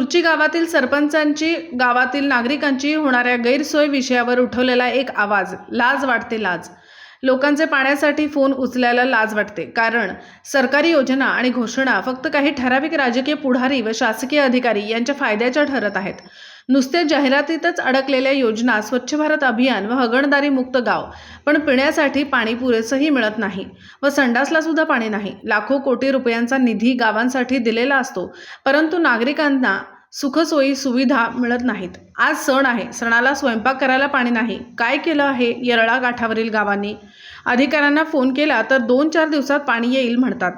तुर्ची गावातील सरपंचांची गावातील नागरिकांची होणाऱ्या गैरसोय विषयावर उठवलेला एक आवाज लाज वाटते लाज. लोकांचे पाण्यासाठी फोन उचलायला लाज वाटते. कारण सरकारी योजना आणि घोषणा फक्त काही ठराविक राजकीय पुढारी व शासकीय अधिकारी यांच्या फायद्याच्या ठरत आहेत. नुसते जाहिरातीतच अडकलेल्या योजना स्वच्छ भारत अभियान व हगणदारी मुक्त गाव. पण पिण्यासाठी पाणी पुरेसंही मिळत नाही व संडासला सुद्धा पाणी नाही. लाखो कोटी रुपयांचा निधी गावांसाठी दिलेला असतो परंतु नागरिकांना सुखसोयी सुविधा मिळत नाहीत. आज सण आहे. सणाला स्वयंपाक करायला पाणी नाही. काय केलं आहे येरळा गाठावरील गावांनी? अधिकाऱ्यांना फोन केला तर दोन चार दिवसात पाणी येईल म्हणतात.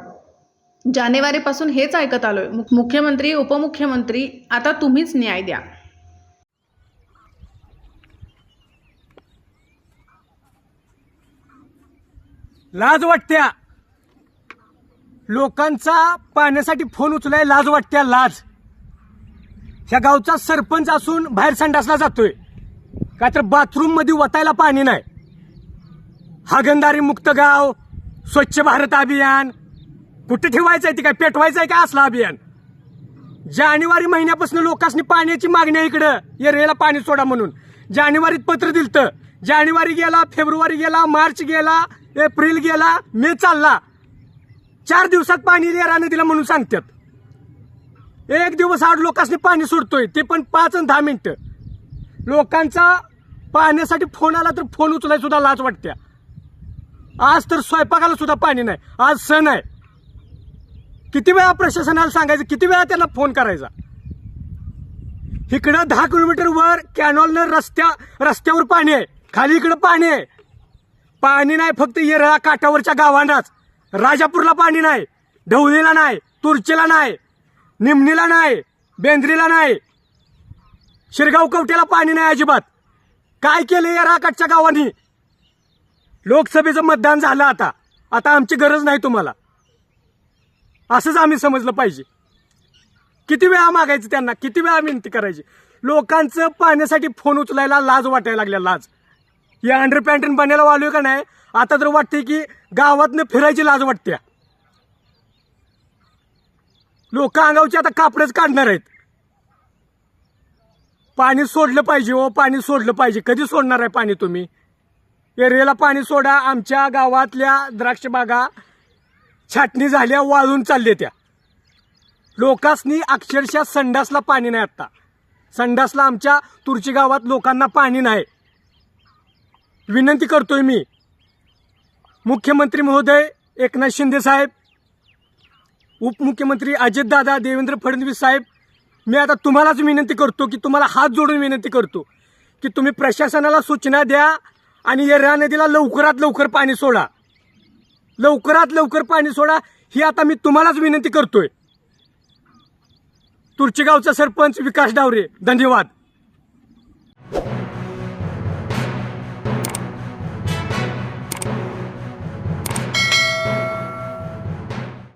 जानेवारीपासून हेच ऐकत आलोय. मुख्यमंत्री उपमुख्यमंत्री आता तुम्हीच न्याय द्या. लाज वाटत्या. लोकांचा पाण्यासाठी फोन उचलाय लाज वाटत्या लाज. ह्या गावचा सरपंच असून बाहेर संडासला जातोय. का तर बाथरूममध्ये वतायला पाणी नाही. हागंदारी मुक्त गाव स्वच्छ भारत अभियान. कुठे आहे ते काय? पेटवायचं आहे का असलं अभियान? जानेवारी महिन्यापासून लोकांनी पाण्याची मागणी आहे इकडं येरेला पाणी सोडा म्हणून. जानेवारीत पत्र दिलतं जानेवारी गेला फेब्रुवारी गेला मार्च गेला एप्रिल गेला मे चालला. चार दिवसात पाणी येरा नदीला म्हणून सांगतात. एक दिवस आठ लोकांनी पाणी सोडतोय ते पण पाच आणि दहा मिनिटं. लोकांचा पाण्यासाठी फोन आला तर फोन उचलाय सुद्धा लाज वाटत्या. आज तर स्वयंपाकाला सुद्धा पाणी नाही आज सण आहे. किती वेळा प्रशासनाला सांगायचं किती वेळा त्यांना फोन करायचा? इकडं दहा किलोमीटर वर कॅनॉलनं रस्त्या रस्त्यावर पाणी आहे खाली इकडं पाणी आहे. पाणी नाही फक्त येरळा काठावरच्या गावांनाच. राजापूरला पाणी नाही ढवळीला नाही तुर्चीला नाही निमणीला नाही बेंद्रीला नाही. शिरगाव कवट्याला पाणी नाही अजिबात. काय केलं येरळा काठच्या गावांनी? लोकसभेचं मतदान झालं आता. आता आमची गरज नाही तुम्हाला. असंच आम्ही समजलं पाहिजे. किती वेळा मागायचं त्यांना? किती वेळा विनंती करायची? लोकांचं पाण्यासाठी फोन उचलायला लाज वाटायला लागल्या लाज. या अंडर पॅन्टन बनायला वालोय का नाही? आता तर वाटते की गावातनं फिरायची लाज वाटते. लोक अंगावची आता कापडच काढणार आहेत. पाणी सोडलं पाहिजे हो पाणी सोडलं पाहिजे. कधी सोडणार आहे पाणी तुम्ही? एरियाला पाणी सोडा आमच्या गावातल्या द्राक्ष बागा छाटणी झाल्या वाळून चालल्या त्या. लोकांनी अक्षरशः संडासला पाणी नाही आत्ता. संडासला आमच्या तुरची गावात लोकांना पाणी नाही. विनंती करतोय मी. मुख्यमंत्री महोदय एकनाथ शिंदे साहेब उपमुख्यमंत्री अजितदादा देवेंद्र फडणवीस साहेब मी आता तुम्हालाच विनंती करतो की तुम्हाला हात जोडून विनंती करतो की तुम्ही प्रशासनाला सूचना द्या आणि येर्रा नदीला लवकरात लवकर पाणी सोडा. लवकरात लवकर पाणी सोडा ही आता मी तुम्हालाच विनंती करतोय. तुरचीगावचा सरपंच विकास डावरे धन्यवाद.